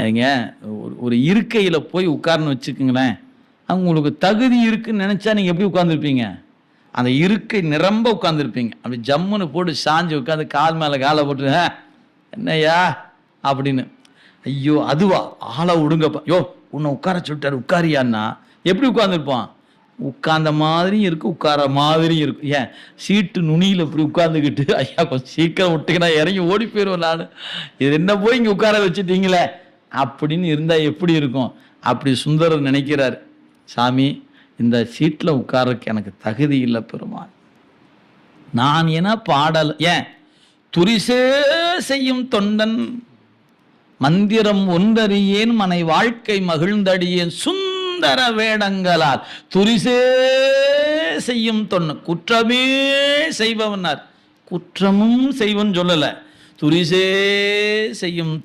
ஏங்க ஒரு ஒரு இருக்கையில் போய் உட்கார்னு வச்சுக்கோங்களேன். உங்களுக்கு தகுதி இருக்குன்னு நினச்சா நீங்கள் எப்படி உட்காந்துருப்பீங்க அந்த இருக்கை நிரம்ப உட்காந்துருப்பீங்க அப்படி ஜம்முன்னு போட்டு சாஞ்சு உட்காந்து கால் மேலே காலை போட்டு என்னையா என்னய்யா? அப்படின்னு. ஐயோ அதுவா? ஆளை விடுங்கப்பா யோ உன்னை உட்கார சொல்லிட்டாரு உட்காரியான்னா? எப்படி உட்காந்துருப்பான் உட்கார்ந்த மாதிரியும் இருக்கு உட்கார மாதிரியும் இருக்கும் ஏன் சீட்டு நுனியில் இப்படி உட்காந்துக்கிட்டு ஐயா கொஞ்சம் சீக்கிரம் விட்டுக்கினா இறங்கி ஓடி போயிடுவேன் நான். இது என்ன போய் இங்கே உட்கார வச்சுட்டீங்களே? அப்படின்னு இருந்தால் எப்படி இருக்கும்? அப்படி சுந்தரர் நினைக்கிறார் சாமி இந்த சீட்டில் உட்கார்றதுக்கு எனக்கு தகுதி இல்லை பெருமாள். நான் என பாடல் ஏன்? துரிசே செய்யும் தொண்டன் மந்திரம் ஒன்றறியேன் மனை வாழ்க்கை மகிழ்ந்தடியேன் சுந்தர வேடங்களால். துரிசே செய்யும் தொன்னு குற்றமே செய்பவனார். குற்றமும் செய்வன் சொல்லலை. துரிசே செய்யும்